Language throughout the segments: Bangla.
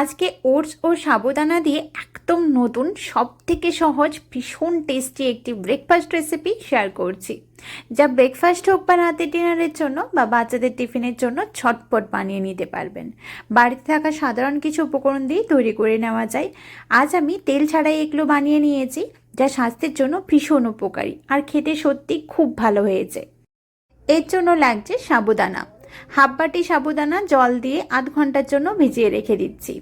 আজকে ওটস ও সাবুদানা দিয়ে একদম নতুন সব থেকে সহজ, ভীষণ টেস্টি একটি ব্রেকফাস্ট রেসিপি শেয়ার করছি। যা ব্রেকফাস্ট হোক বা রাতের ডিনারের জন্য বা বাচ্চাদের টিফিনের জন্য ছটপট বানিয়ে নিতে পারবেন। বাড়িতে থাকা সাধারণ কিছু উপকরণ দিয়ে তৈরি করে নেওয়া যায়। আজ আমি তেল ছাড়াই এগুলো বানিয়ে নিয়েছি, যা স্বাস্থ্যের জন্য ভীষণ উপকারী আর খেতে সত্যি খুব ভালো হয়েছে। এর জন্য লাগছে সাবুদানা। হাফ বাটি সাবুদানা জল দিয়ে আধ ঘণ্টার জন্য ভিজিয়ে রেখে দিচ্ছি।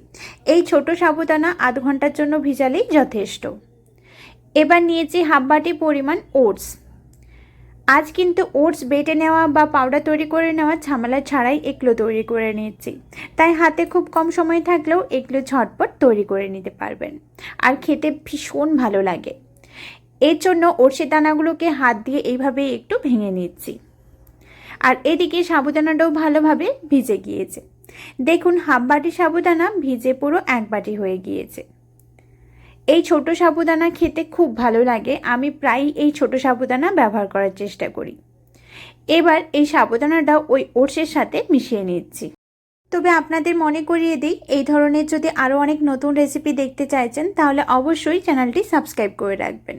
এই ছোট সাবুদানা আধ ঘণ্টার জন্য ভিজালেই যথেষ্ট। এবার নিয়েছি হাফ বাটি পরিমাণ ওটস। আজ কিন্তু ওটস বেটে নেওয়া বা পাউডার তৈরি করে নেওয়া ঝামেলা ছাড়াই এগুলো তৈরি করে নিচ্ছি তাই হাতে খুব কম সময় থাকলেও এগুলো ঝটপট তৈরি করে নিতে পারবেন। আর খেতে ভীষণ ভালো লাগে। এর জন্য ওটসের দানাগুলোকে হাত দিয়ে এইভাবে একটু ভেঙে নিচ্ছি। আর এদিকে সাবুদানাটাও ভালোভাবে ভিজে গিয়েছে। দেখুন, হাফ বাটি সাবুদানা ভিজে পুরো এক বাটি হয়ে গিয়েছে। এই ছোট সাবুদানা খেতে খুব ভালো লাগে। আমি প্রায়ই এই ছোট সাবুদানা ব্যবহার করার চেষ্টা করি। এবার এই সাবুদানাটা ওই ওটসের সাথে মিশিয়ে নিচ্ছি। তবে আপনাদের মনে করিয়ে দিই, এই ধরনের যদি আরও অনেক নতুন রেসিপি দেখতে চাইছেন, তাহলে অবশ্যই চ্যানেলটি সাবস্ক্রাইব করে রাখবেন।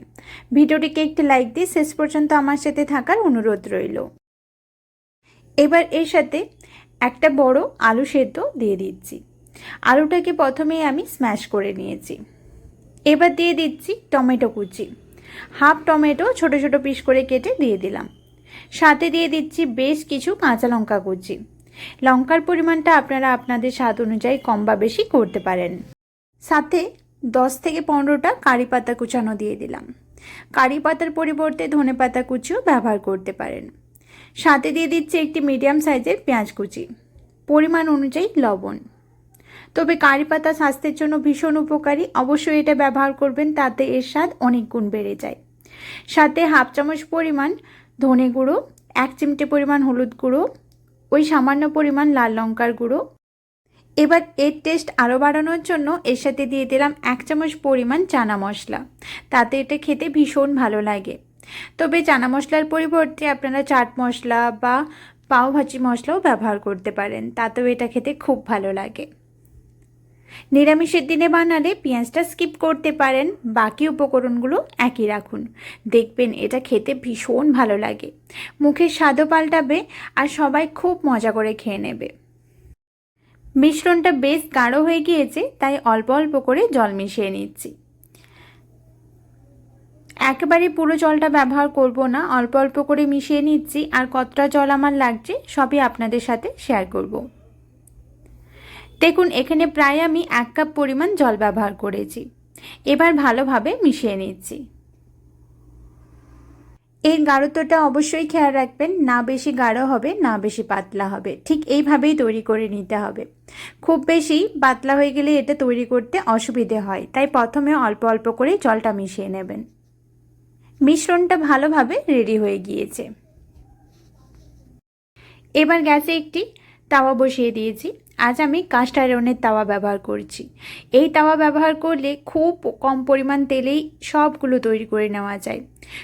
ভিডিওটিকে একটি লাইক দিয়ে শেষ পর্যন্ত আমার সাথে থাকার অনুরোধ রইল। এবার এর সাথে একটা বড় আলু সেদ্ধ দিয়ে দিচ্ছি। আলুটাকে প্রথমেই আমি স্ম্যাশ করে নিয়েছি। এবার দিয়ে দিচ্ছি টমেটো কুচি। হাফ টমেটো ছোট ছোট পিস করে কেটে দিয়ে দিলাম। সাথে দিয়ে দিচ্ছি বেশ কিছু কাঁচা লঙ্কা কুচি। লঙ্কার পরিমাণটা আপনারা আপনাদের স্বাদ অনুযায়ী কম বা বেশি করতে পারেন। সাথে দশ থেকে পনেরোটা কারি পাতা কুচানো দিয়ে দিলাম। কারি পাতার পরিবর্তে ধনে পাতা কুচিও ব্যবহার করতে পারেন। সাথে দিয়ে দিচ্ছে একটি মিডিয়াম সাইজের পেঁয়াজ কুচি। পরিমাণ অনুযায়ী লবণ। তবে কারি পাতা স্বাস্থ্যের জন্য ভীষণ উপকারী। অবশ্যই এটা ব্যবহার করবেন, তাতে এর স্বাদ অনেক গুণ বেড়ে যায়। সাথে হাফ চামচ পরিমাণ ধনে গুঁড়ো, এক চিমটে পরিমাণ হলুদ গুঁড়ো, ওই সামান্য পরিমাণ লাল লঙ্কার গুঁড়ো। এবার এর টেস্ট আরও বাড়ানোর জন্য এর সাথে দিয়ে দিলাম এক চামচ পরিমাণ চানা মশলা। তাতে এটা খেতে ভীষণ ভালো লাগে। তবে চানা মশলার পরিবর্তে আপনারা চাট মশলা বা পাও ভাজি মশলাও ব্যবহার করতে পারেন, তাতেও এটা খেতে খুব ভালো লাগে। নিরামিষের দিনে বানালে পেঁয়াজটা স্কিপ করতে পারেন, বাকি উপকরণগুলো একই রাখুন। দেখবেন এটা খেতে ভীষণ ভালো লাগে। মুখের স্বাদও পাল্টাবে আর সবাই খুব মজা করে খেয়ে নেবে। মিশ্রণটা বেশ গাঢ় হয়ে গিয়েছে, তাই অল্প অল্প করে জল মিশিয়ে নিচ্ছি। একেবারে পুরো জলটা ব্যবহার করব না, অল্প অল্প করে মিশিয়ে নিচ্ছি আর কতটা জল আমার লাগছে সবই আপনাদের সাথে শেয়ার করব। দেখুন, এখানে প্রায় আমি এক কাপ পরিমাণ জল ব্যবহার করেছি। এবার ভালোভাবে মিশিয়ে নিচ্ছি। এর গাঢ়ত্বটা অবশ্যই খেয়াল রাখবেন, না বেশি গাঢ় হবে, না বেশি পাতলা হবে। ঠিক এইভাবেই তৈরি করে নিতে হবে। খুব বেশি পাতলা হয়ে গেলে এটা তৈরি করতে অসুবিধে হয়, তাই প্রথমে অল্প অল্প করে জলটা মিশিয়ে নেবেন। মিশ্রণটা ভালোভাবে রেডি হয়ে গিয়েছে। এবার গ্যাসে একটি তাওয়া বসিয়ে দিয়েছি। আজ আমি কাস্ট আয়রনের তাওয়া ব্যবহার করছি। এই তাওয়া ব্যবহার করলে খুব কম পরিমাণ তেলেই সবগুলো তৈরি করে নেওয়া যায়।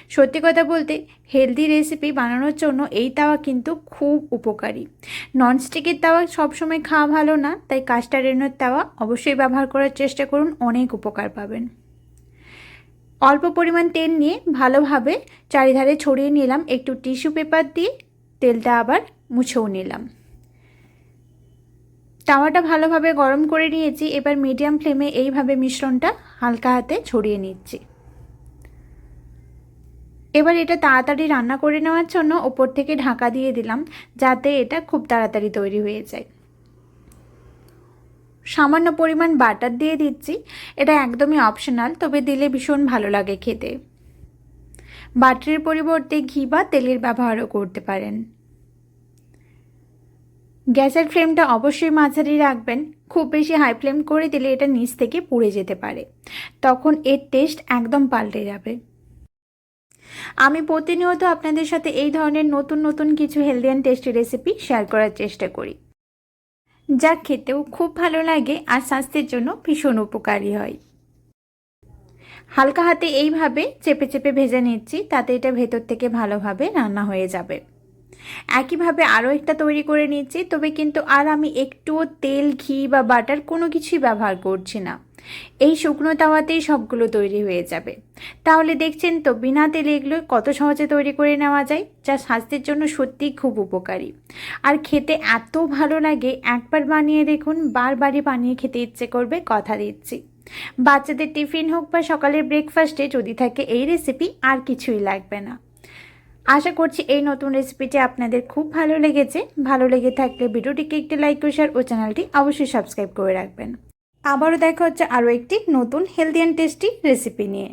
সত্যি কথা বলতে, হেলদি রেসিপি বানানোর জন্য এই তাওয়া কিন্তু খুব উপকারী। ননস্টিকের তাওয়া সবসময় খাওয়া ভালো না, তাই কাস্ট আয়রনের তাওয়া অবশ্যই ব্যবহার করার চেষ্টা করুন, অনেক উপকার পাবেন। অল্প পরিমাণ তেল নিয়ে ভালোভাবে চারিধারে ছড়িয়ে নিলাম। একটু টিস্যু পেপার দিয়ে তেলটা আবার মুছেও নিলাম। তাওয়াটা ভালোভাবে গরম করে নিয়েছি। এবার মিডিয়াম ফ্লেমে এইভাবে মিশ্রণটা হালকা হাতে ছড়িয়ে নিচ্ছি। এবার এটা তাড়াতাড়ি রান্না করে নেওয়ার জন্য ওপর থেকে ঢাকা দিয়ে দিলাম, যাতে এটা খুব তাড়াতাড়ি তৈরি হয়ে যায়। সামান্য পরিমাণ বাটার দিয়ে দিচ্ছি। এটা একদমই অপশনাল তবে দিলে ভীষণ ভালো লাগে খেতে। বাটারের পরিবর্তে ঘি বা তেলের ব্যবহারও করতে পারেন। গ্যাসের ফ্লেমটা অবশ্যই মাঝারি রাখবেন। খুব বেশি হাই ফ্লেম করে দিলে এটা নিচ থেকে পুড়ে যেতে পারে। তখন এর টেস্ট একদম পাল্টে যাবে। আমি প্রতিনিয়ত আপনাদের সাথে এই ধরনের নতুন নতুন কিছু healthy and tasty recipe share করার চেষ্টা করি। যা খেতেও খুব ভালো লাগে আর স্বাস্থ্যের জন্য ভীষণ উপকারী হয়। হালকা হাতে এইভাবে চেপে চেপে ভেজে নিচ্ছি, তাতে এটা ভেতর থেকে ভালোভাবে রান্না হয়ে যাবে। একইভাবে আরও একটা তৈরি করে নিচ্ছি, তবে কিন্তু আর আমি একটুও তেল, ঘি বা বাটার কোনো কিছুই ব্যবহার করছি না। এই শুকনো তাওয়াতেই সবগুলো তৈরি হয়ে যাবে। তাহলে দেখছেন তো, বিনা তেলে এগুলো কত সহজে তৈরি করে নেওয়া যায়, যা স্বাস্থ্যের জন্য সত্যিই খুব উপকারী। আর খেতে এত ভালো লাগে, একবার বানিয়ে দেখুন, বারবারই বানিয়ে খেতে ইচ্ছে করবে, কথা দিচ্ছি। বাচ্চাদের টিফিন হোক বা সকালের ব্রেকফাস্টে যদি থাকে এই রেসিপি আর কিছুই লাগবে না। আশা করছি এই নতুন রেসিপিটি আপনাদের খুব ভালো লেগেছে। ভালো লেগে থাকলে ভিডিওটিকে একটি লাইক করে শেয়ার ও চ্যানেলটি অবশ্যই সাবস্ক্রাইব করে রাখবেন। আবারও দেখা হচ্ছে আরও একটি নতুন হেলদি অ্যান্ড টেস্টি রেসিপি নিয়ে।